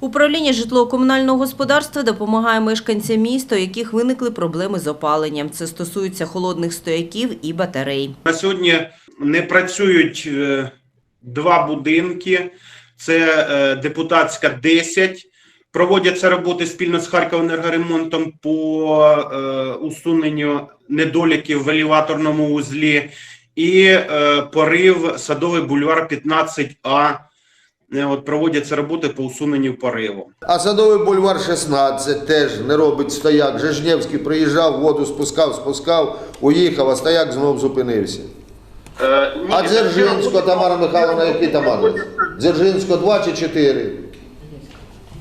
Управління житлово-комунального господарства допомагає мешканцям міста, у яких виникли проблеми з опаленням. Це стосується холодних стояків і батарей. На сьогодні не працюють е, два будинки. Це е, депутатська 10. Проводяться роботи спільно з Харковенергоремонтом по е, усуненню недоліків в елеваторному узлі. І порив садовий бульвар 15А. Е, От проводяться роботи по усуненню пориву. А садовий бульвар 16 теж не робить стояк. Жежнєвський приїжджав, воду спускав, спускав, уїхав, а стояк знов зупинився. Е, ні, А Дзержинського, Тамара Михайловна, який там адрес? Дзержинського 2 чи 4?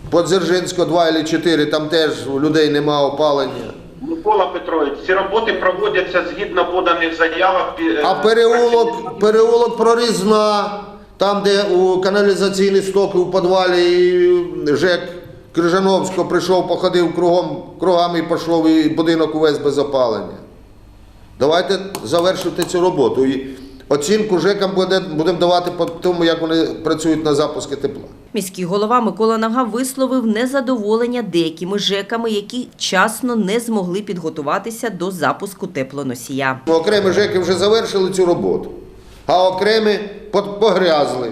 По Дзержинського 2 чи 4, там теж у людей нема опалення. Микола Петрович, ці роботи проводяться згідно поданих заявах. А переулок, переулок прорізна, там, де у каналізаційні стоки у підвалі і ЖЕК Крижановського прийшов, походив кругом, кругами і пішов, і будинок увесь без опалення. Давайте завершити цю роботу. І оцінку ЖЕКам буде, будемо давати по тому, як вони працюють на запуски тепла. Міський голова Микола Нага висловив незадоволення деякими ЖЕКами, які вчасно не змогли підготуватися до запуску теплоносія. Окремі ЖЕКи вже завершили цю роботу, а окремі погрязли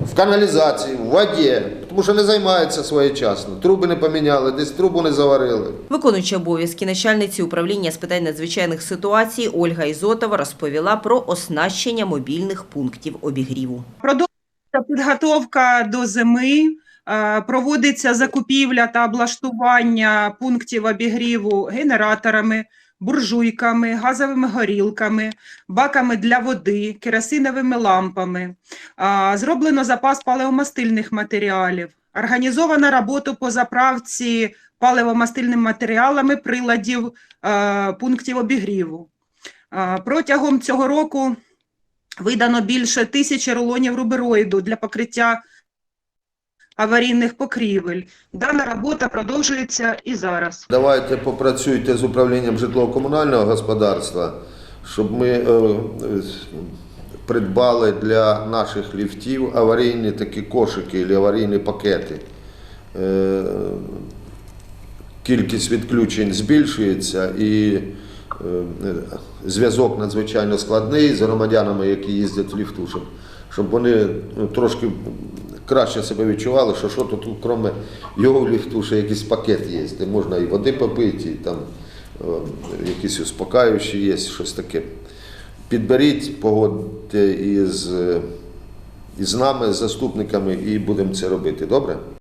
в каналізації, в воді, тому що не займаються своєчасно. Труби не поміняли, десь трубу не заварили. Виконуючи обов'язки начальниці управління з питань надзвичайних ситуацій Ольга Ізотова розповіла про оснащення мобільних пунктів обігріву. Продовжується підготовка до зими, е, проводиться закупівля та облаштування пунктів обігріву генераторами, буржуйками, газовими горілками, баками для води, керосиновими лампами. Зроблено запас паливомастильних матеріалів. Організована робота по заправці паливомастильними матеріалами приладів е, пунктів обігріву. Протягом цього року видано більше тисячі рулонів рубероїду для покриття аварійних покрівель. Дана робота продовжується і зараз. Давайте попрацюйте з управлінням житлово-комунального господарства, щоб ми е, е, придбали для наших ліфтів аварійні такі кошики або аварійні пакети. Е, кількість відключень збільшується і е, зв'язок надзвичайно складний з громадянами, які їздять в ліфту, щоб, щоб вони ну, трошки краще себе відчували, що що тут, крім його в ліфту, ще якийсь пакет є, де можна і води попити, і там е, якісь успокаюючі є, щось таке. Підберіть, погодьте із, із нами, з заступниками, і будемо це робити. Добре?